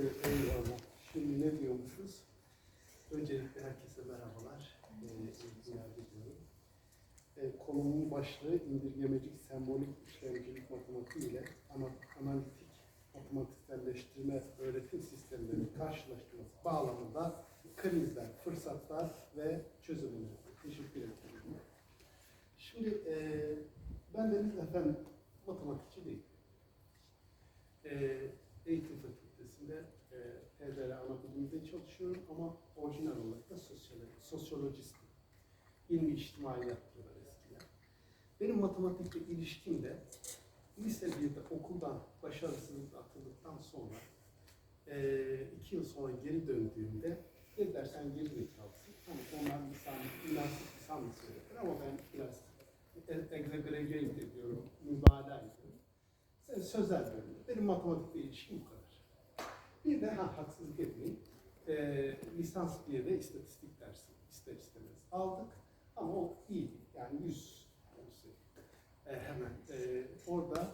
Evet, eyvallah. Şimdi ne diyormuşuz? Öncelikle herkese merhabalar. Ee. Ee, konunun başlığı indirgemecik sembolik işlemcilik matematiği ile ana- analitik matematiselleştirme öğretim sistemlerinin karşılaştırması bağlamında krizler, fırsatlar ve çözümler. Teşekkür ederim. Şimdi e, ben Deniz efendim matematikçi değilim. E, eğitim fakültesinde e, TDR ana bilimde çalışıyorum ama orijinal olarak da sosyoloji, sosyolojistim. İlmi içtimai yaptılar eskiden. Benim matematikle ilişkim de lise 1'de okuldan başarısız atıldıktan sonra e, iki yıl sonra geri döndüğümde dediler sen geri zekalısın. Hani onlar lisan, münasip lisan mı söylediler ama ben biraz e- egzegregeyi diyorum, mübalağa ediyorum. Sözel bölümde. Benim matematikle ilişkim bu kadar. Bir de ha, haksızlık etmeyin. E, lisans diye de istatistik dersi ister istemez aldık. Ama o iyi. Yani 100 konusu. E, hemen e, orada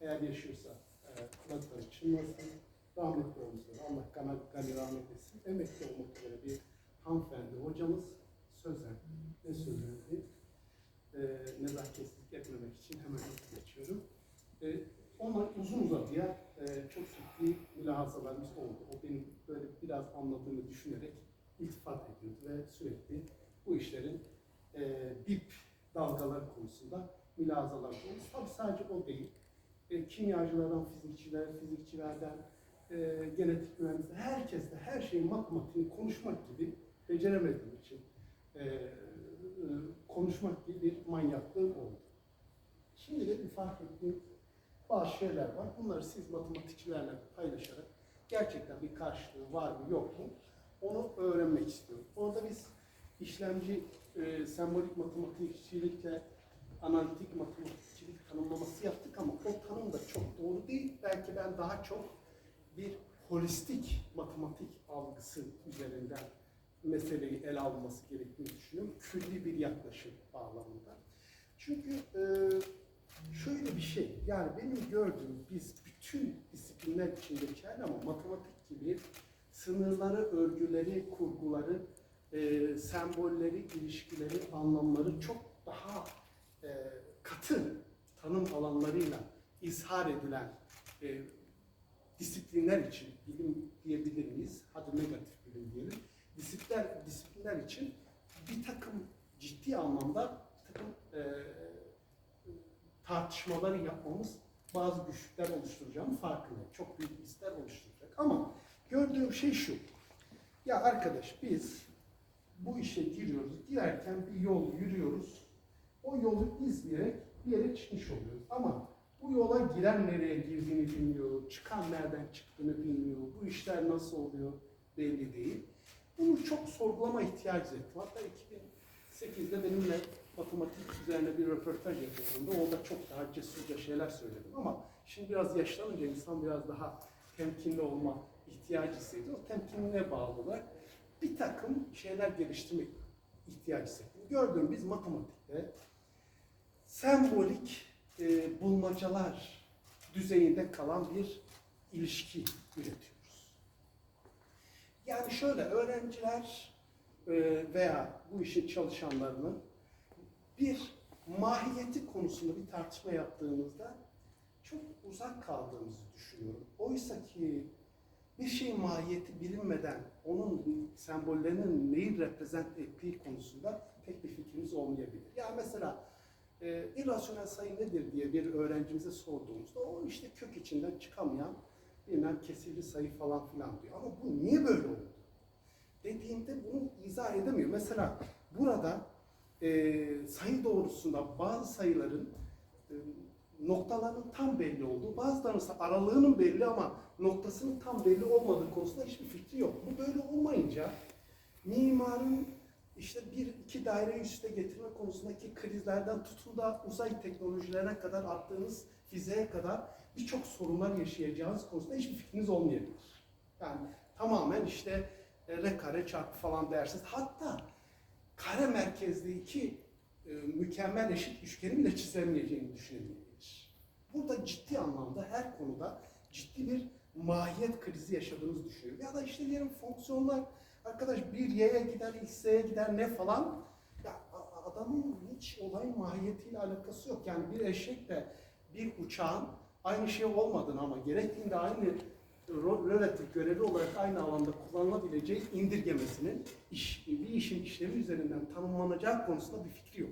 eğer yaşıyorsa e, kulakları çınlasın. Rahmetli olmuşlar. Allah kana gani rahmet etsin. Emekli olmak üzere bir hanımefendi hocamız sözel. Ne sözlerdi? E, nezaketsizlik etmemek için hemen geçiyorum. E, onlar uzun uzadıya e, çok ciddi mülahazalarımız oldu. O benim böyle biraz anladığını düşünerek iltifat ediyordu ve sürekli bu işlerin e, dip dalgaları konusunda mülahazalar oldu. Tabii sadece o değil. E, kimyacılardan fizikçiler, fizikçilerden e, genetik mühendisler, herkes de her şeyin matematiğini konuşmak gibi beceremediğim için e, e, konuşmak gibi bir manyaklığım oldu. Şimdi de bir ettiğim bazı şeyler var. Bunları siz matematikçilerle paylaşarak gerçekten bir karşılığı var mı yok mu onu öğrenmek istiyorum. Orada biz işlemci e, sembolik matematikçilikle analitik matematikçilik tanımlaması yaptık ama o tanım da çok doğru değil. Belki ben daha çok bir holistik matematik algısı üzerinden meseleyi ele alınması gerektiğini düşünüyorum. Külli bir yaklaşım bağlamında. Çünkü e, şöyle bir şey, yani benim gördüğüm biz bütün disiplinler için geçerli ama matematik gibi sınırları, örgüleri, kurguları, e, sembolleri, ilişkileri, anlamları çok daha e, katı tanım alanlarıyla izhar edilen e, disiplinler için bilim diyebilir miyiz? Hadi negatif bilim diyelim. Disiplinler, disiplinler için bir takım ciddi anlamda tartışmaları yapmamız bazı güçlükler oluşturacağını farkındayım. Çok büyük riskler oluşturacak. Ama gördüğüm şey şu. Ya arkadaş biz bu işe giriyoruz. Girerken bir yol yürüyoruz. O yolu izleyerek bir yere çıkmış oluyoruz. Ama bu yola giren nereye girdiğini bilmiyor, çıkan nereden çıktığını bilmiyor, bu işler nasıl oluyor belli değil. Bunu çok sorgulama ihtiyacı ettim. Hatta 2008'de benimle matematik üzerine bir röportaj yapıldığında orada çok daha cesurca şeyler söyledim. Ama şimdi biraz yaşlanınca insan biraz daha temkinli olma ihtiyacı hissediyor. O temkinliğe bağlı olarak bir takım şeyler geliştirmek ihtiyacı hissettim. Gördüğüm biz matematikte sembolik e, bulmacalar düzeyinde kalan bir ilişki üretiyoruz. Yani şöyle öğrenciler veya bu işin çalışanlarının bir mahiyeti konusunda bir tartışma yaptığımızda çok uzak kaldığımızı düşünüyorum. Oysa ki bir şeyin mahiyeti bilinmeden onun sembollerinin neyi reprezent ettiği konusunda pek bir fikrimiz olmayabilir. Ya mesela e, irrasyonel sayı nedir diye bir öğrencimize sorduğumuzda o işte kök içinden çıkamayan bilmem kesirli sayı falan filan diyor. Ama bu niye böyle izah edemiyor. Mesela burada e, sayı doğrusunda bazı sayıların e, noktalarının tam belli olduğu, bazılarının ise aralığının belli ama noktasının tam belli olmadığı konusunda hiçbir fikri yok. Bu böyle olmayınca mimarın işte bir iki daire üste getirme konusundaki krizlerden tutun da uzay teknolojilerine kadar attığınız fiziğe kadar birçok sorunlar yaşayacağınız konusunda hiçbir fikriniz olmayabilir. Yani tamamen işte r kare çarpı falan dersiniz. Hatta kare merkezli iki e, mükemmel eşit üçgeni bile çizemeyeceğini düşünebilir. Burada ciddi anlamda her konuda ciddi bir mahiyet krizi yaşadığınızı düşünüyorum. Ya da işte diyelim fonksiyonlar, arkadaş bir Y'ye gider, X'ye gider ne falan. Ya adamın hiç olayın mahiyetiyle alakası yok. Yani bir eşekle bir uçağın aynı şey olmadığını ama gerektiğinde aynı relatif görevi olarak aynı alanda kullanılabileceği indirgemesinin iş, bir işin işlevi üzerinden tanımlanacağı konusunda bir fikri yok.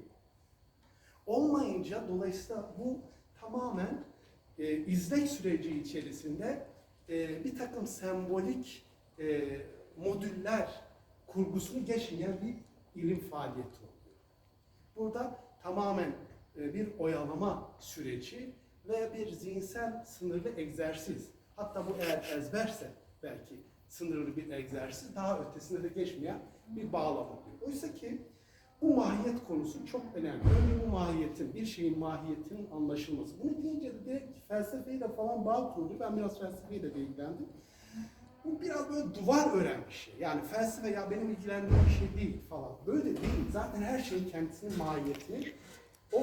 Olmayınca dolayısıyla bu tamamen e, izlek süreci içerisinde e, bir takım sembolik e, modüller kurgusunu geçmeyen bir ilim faaliyeti oluyor. Burada tamamen e, bir oyalama süreci ve bir zihinsel sınırlı egzersiz. Hatta bu eğer ezberse belki sınırlı bir egzersiz daha ötesine de geçmeyen bir bağlam oluyor. Oysa ki bu mahiyet konusu çok önemli. Önce bu mahiyetin, bir şeyin mahiyetinin anlaşılması. Bunu deyince de direkt felsefeyle falan bağ kuruluyor. Ben biraz felsefeyle de ilgilendim. Bu biraz böyle duvar ören bir şey. Yani felsefe ya benim ilgilendiğim bir şey değil falan. Böyle değil. Zaten her şeyin kendisinin mahiyetinin o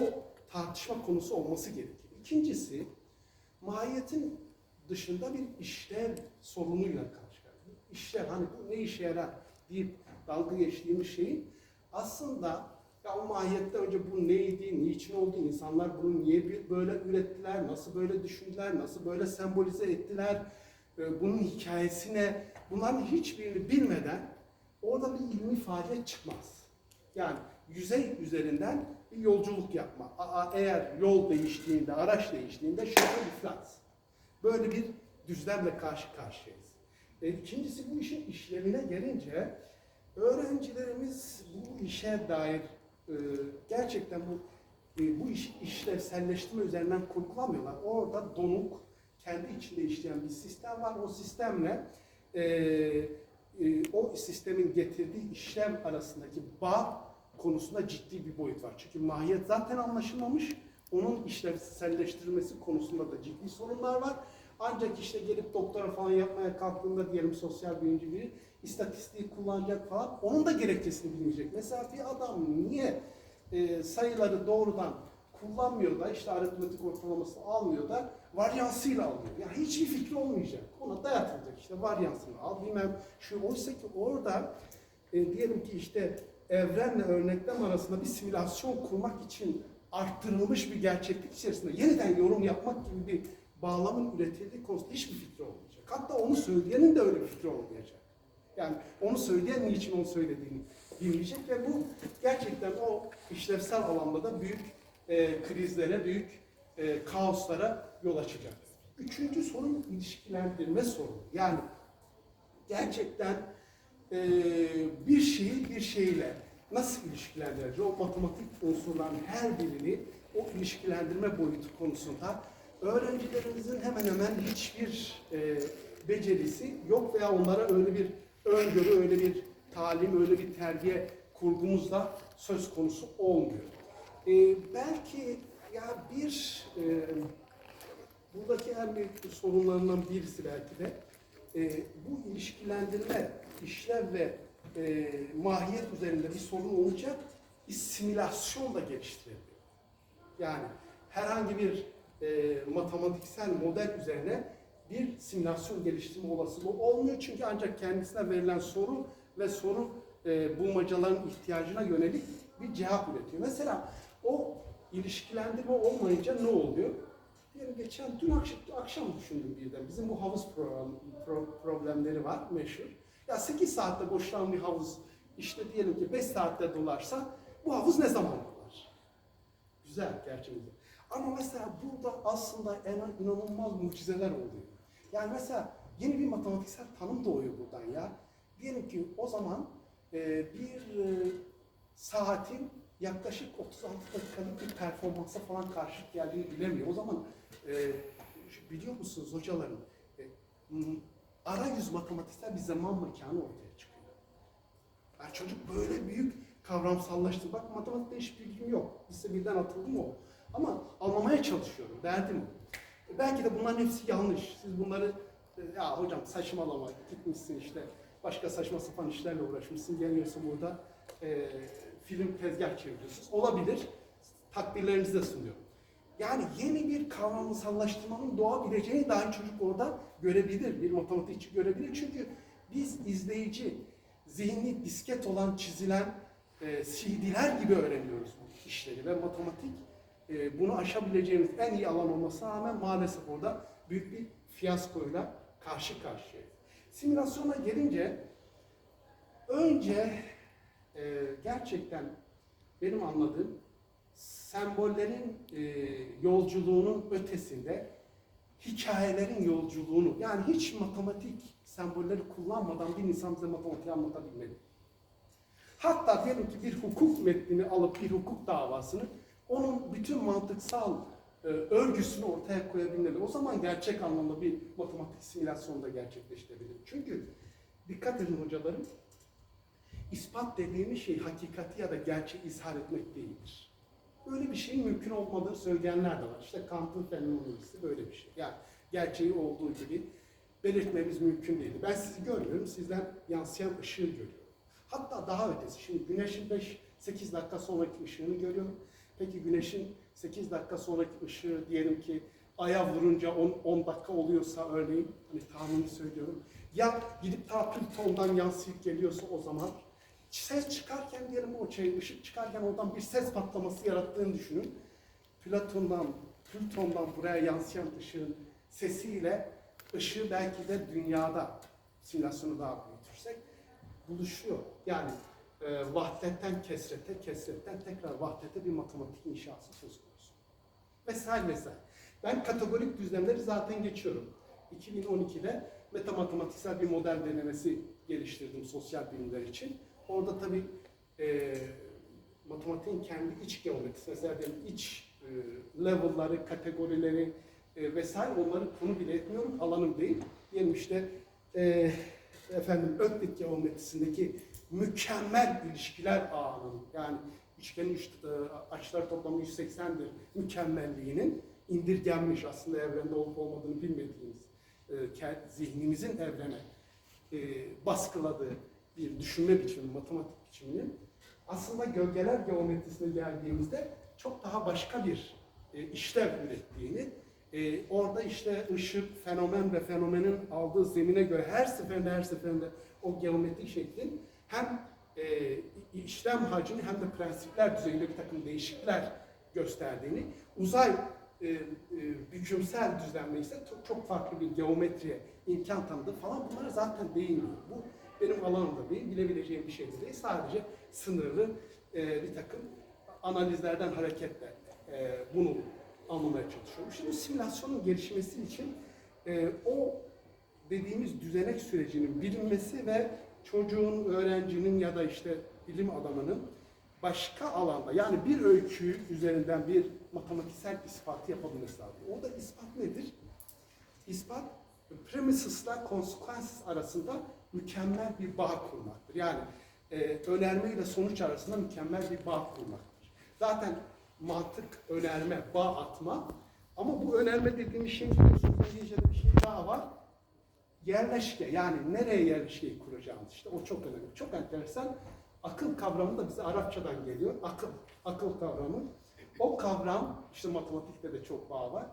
tartışma konusu olması gerekir. İkincisi, mahiyetin dışında bir işlev sorunuyla karşı karşıyayız. İşlev, hani bu ne işe yarar deyip dalga geçtiğimiz şeyin aslında ya o mahiyette önce bu neydi, niçin oldu, insanlar bunu niye böyle ürettiler, nasıl böyle düşündüler, nasıl böyle sembolize ettiler, e, bunun hikayesine, bunların hiçbirini bilmeden orada bir ilmi faaliyet çıkmaz. Yani yüzey üzerinden bir yolculuk yapma. Eğer yol değiştiğinde, araç değiştiğinde şoför iflas. Böyle bir düzlemle karşı karşıyayız. E, ikincisi bu işin işlevine gelince öğrencilerimiz bu işe dair e, gerçekten bu e, bu iş işlevselleştirme üzerinden kurgulamıyorlar. Orada donuk, kendi içinde işleyen bir sistem var. O sistemle e, e, o sistemin getirdiği işlem arasındaki bağ konusunda ciddi bir boyut var. Çünkü mahiyet zaten anlaşılmamış. Onun işlevselleştirilmesi konusunda da ciddi sorunlar var. Ancak işte gelip doktora falan yapmaya kalktığında diyelim sosyal bilimci biri istatistiği kullanacak falan onun da gerekçesini bilmeyecek. Bir adam niye e, sayıları doğrudan kullanmıyor da işte aritmetik ortalaması almıyor da varyansıyla alıyor. Yani hiçbir fikri olmayacak. Ona dayatılacak işte varyansını al bilmem şu oysa ki orada e, diyelim ki işte evrenle örneklem arasında bir simülasyon kurmak için arttırılmış bir gerçeklik içerisinde yeniden yorum yapmak gibi bir bağlamın üretildiği konusunda hiçbir fikri olmayacak. Hatta onu söyleyenin de öyle bir fikri olmayacak. Yani onu söyleyen niçin onu söylediğini bilmeyecek ve bu gerçekten o işlevsel alanda da büyük e, krizlere, büyük e, kaoslara yol açacak. Üçüncü sorun ilişkilendirme sorunu. Yani gerçekten e, bir şeyi bir şeyle nasıl ilişkilendireceğiz? O matematik unsurların her birini o ilişkilendirme boyutu konusunda öğrencilerimizin hemen hemen hiçbir e, becerisi yok veya onlara öyle bir öngörü, öyle bir talim, öyle bir terbiye kurgumuzda söz konusu olmuyor. E, belki ya bir e, buradaki en büyük sorunlarından birisi belki de e, bu ilişkilendirme, işlev ve e, mahiyet üzerinde bir sorun bir simülasyon da geliştiriliyor. Yani herhangi bir e, matematiksel model üzerine bir simülasyon geliştirme olasılığı olmuyor. Çünkü ancak kendisine verilen soru ve soru e, bulmacaların ihtiyacına yönelik bir cevap üretiyor. Mesela o ilişkilendirme olmayınca ne oluyor? Diyelim geçen dün akşam, akşam düşündüm birden. Bizim bu havuz program, pro- problemleri var meşhur. Ya 8 saatte boşalan bir havuz işte diyelim ki 5 saatte dolarsa bu havuz ne zaman dolar? Güzel gerçekten. Ama mesela burada aslında en inanılmaz mucizeler oluyor. Yani mesela yeni bir matematiksel tanım doğuyor buradan ya. Diyelim ki o zaman e, bir e, saatin yaklaşık 36 dakikalık bir performansa falan karşılık geldiğini bilemiyor. O zaman e, biliyor musunuz hocaların e, arayüz matematiksel bir zaman mekanı ortaya çıkıyor. Yani çocuk böyle büyük kavramsallaştı. Bak matematikte hiç bilgim yok. Lise birden atıldım o. Ama anlamaya çalışıyorum. Derdim o. E, Belki de bunların hepsi yanlış. Siz bunları e, ya hocam saçmalama gitmişsin işte başka saçma sapan işlerle uğraşmışsın. Geliyorsun burada e, film tezgah çeviriyorsunuz. Olabilir. Takdirlerinizi de sunuyorum. Yani yeni bir kavramsallaştırmanın doğabileceğini dahi çocuk orada görebilir, bir matematikçi görebilir. Çünkü biz izleyici, zihni disket olan çizilen e, CD'ler gibi öğreniyoruz bu işleri ve matematik e, bunu aşabileceğimiz en iyi alan olmasına rağmen maalesef orada büyük bir fiyaskoyla karşı karşıya. Simülasyona gelince önce e, gerçekten benim anladığım sembollerin e, yolculuğunun ötesinde hikayelerin yolculuğunu yani hiç matematik sembolleri kullanmadan bir insan bize matematiği anlatabilmeli. Hatta diyelim ki bir hukuk metnini alıp bir hukuk davasını onun bütün mantıksal e, örgüsünü ortaya koyabilmeli. O zaman gerçek anlamda bir matematik simülasyonu da gerçekleştirebilir. Çünkü dikkat edin hocalarım, ispat dediğimiz şey hakikati ya da gerçeği izhar etmek değildir. Böyle bir şeyin mümkün olmadığını söyleyenler de var. İşte Kant'ın fenomenolojisi böyle bir şey. Yani gerçeği olduğu gibi belirtmemiz mümkün değil. Ben sizi görmüyorum, sizden yansıyan ışığı görüyorum. Hatta daha ötesi. Şimdi güneşin 5-8 dakika sonraki ışığını görüyorum. Peki güneşin 8 dakika sonraki ışığı diyelim ki aya vurunca 10, 10 dakika oluyorsa örneğin, hani tahmini söylüyorum. Ya gidip ta Plüton'dan yansıyıp geliyorsa o zaman ses çıkarken diyelim o şey, ışık çıkarken oradan bir ses patlaması yarattığını düşünün. Platon'dan, Plüton'dan buraya yansıyan ışığın sesiyle ışığı belki de dünyada simülasyonu daha büyütürsek buluşuyor. Yani e, vahdetten kesrete, kesretten tekrar vahdete bir matematik inşası söz konusu. Vesaire vesaire. Ben kategorik düzlemleri zaten geçiyorum. 2012'de metamatematiksel bir model denemesi geliştirdim sosyal bilimler için. Orada tabii e, matematiğin kendi iç geometrisi, mesela iç e, level'ları, kategorileri e, vesaire onları konu bile etmiyorum, alanım değil. Diyelim işte e, efendim Öklit geometrisindeki mükemmel ilişkiler ağının yani üçgenin üç, e, açılar toplamı 180'dir mükemmelliğinin indirgenmiş aslında evrende olup olmadığını bilmediğimiz e, zihnimizin evrene e, baskıladığı bir düşünme biçimi, matematik biçiminin aslında gölgeler geometrisine geldiğimizde çok daha başka bir e, işlev ürettiğini, e, orada işte ışık, fenomen ve fenomenin aldığı zemine göre her seferinde her seferinde o geometrik şeklin hem e, işlem hacini hem de prensipler düzeyinde bir takım değişiklikler gösterdiğini, uzay e, e, bükümsel düzlemde ise çok, çok farklı bir geometriye imkan tanıdı falan bunlara zaten değinmiyor. Bu benim alanımda değil, bilebileceğim bir şey de değil. Sadece sınırlı e, bir takım analizlerden hareketle e, bunu anlamaya çalışıyorum. Şimdi simülasyonun gelişmesi için e, o dediğimiz düzenek sürecinin bilinmesi ve çocuğun, öğrencinin ya da işte bilim adamının başka alanda yani bir öykü üzerinden bir matematiksel ispatı yapabilmesi lazım. O da ispat nedir? İspat premises'la consequences arasında mükemmel bir bağ kurmaktır. Yani e, önerme ile sonuç arasında mükemmel bir bağ kurmaktır. Zaten mantık, önerme, bağ atma ama bu önerme dediğimiz şey biliyorsunuz bir şey daha var. Yerleşke yani nereye yerleşkeyi kuracağımız işte o çok önemli. Çok enteresan. Akıl kavramı da bize Arapçadan geliyor. Akıl, akıl kavramı. O kavram işte matematikte de çok bağ var.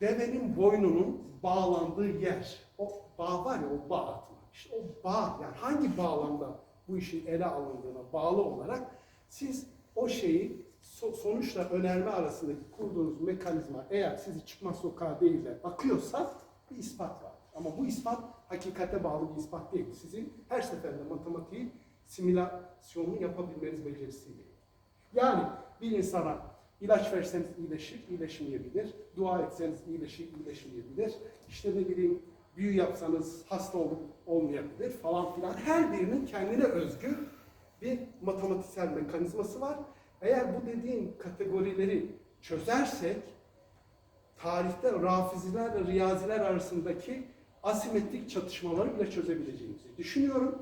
Devenin boynunun bağlandığı yer. O bağ var ya o bağ. İşte o bağ yani hangi bağlamda bu işin ele alındığına bağlı olarak siz o şeyi so- sonuçla önerme arasındaki kurduğunuz mekanizma eğer sizi çıkmaz sokağa değil de akıyorsa bir ispat var. Ama bu ispat hakikate bağlı bir ispat değil. Sizin her seferinde matematiği simülasyonunu yapabilmeniz becerisiyle. Yani bir insana ilaç verseniz iyileşir, iyileşmeyebilir. Dua etseniz iyileşir, iyileşmeyebilir. İşte ne bileyim büyü yapsanız hasta olup olmayabilir falan filan. Her birinin kendine özgü bir matematiksel mekanizması var. Eğer bu dediğim kategorileri çözersek tarihte rafizilerle riyaziler arasındaki asimetrik çatışmaları bile çözebileceğimizi düşünüyorum.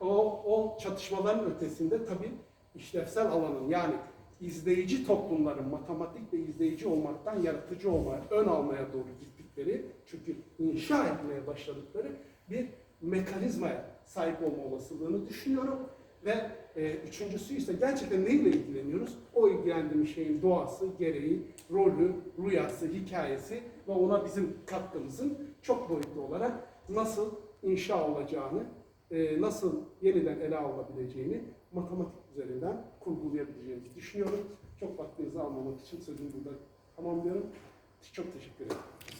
O, o çatışmaların ötesinde tabii işlevsel alanın yani izleyici toplumların matematik ve izleyici olmaktan yaratıcı olmaya, ön almaya doğru gittikleri, çünkü inşa etmeye başladıkları bir mekanizmaya sahip olma olasılığını düşünüyorum. Ve e, üçüncüsü ise gerçekten neyle ilgileniyoruz? O ilgilendiğimiz şeyin doğası, gereği, rolü, rüyası, hikayesi ve ona bizim katkımızın çok boyutlu olarak nasıl inşa olacağını, e, nasıl yeniden ele alınabileceğini matematik üzerinden kurgulayabileceğimizi düşünüyorum. Çok vaktinizi almamak için sözümü burada tamamlıyorum. Çok teşekkür ederim.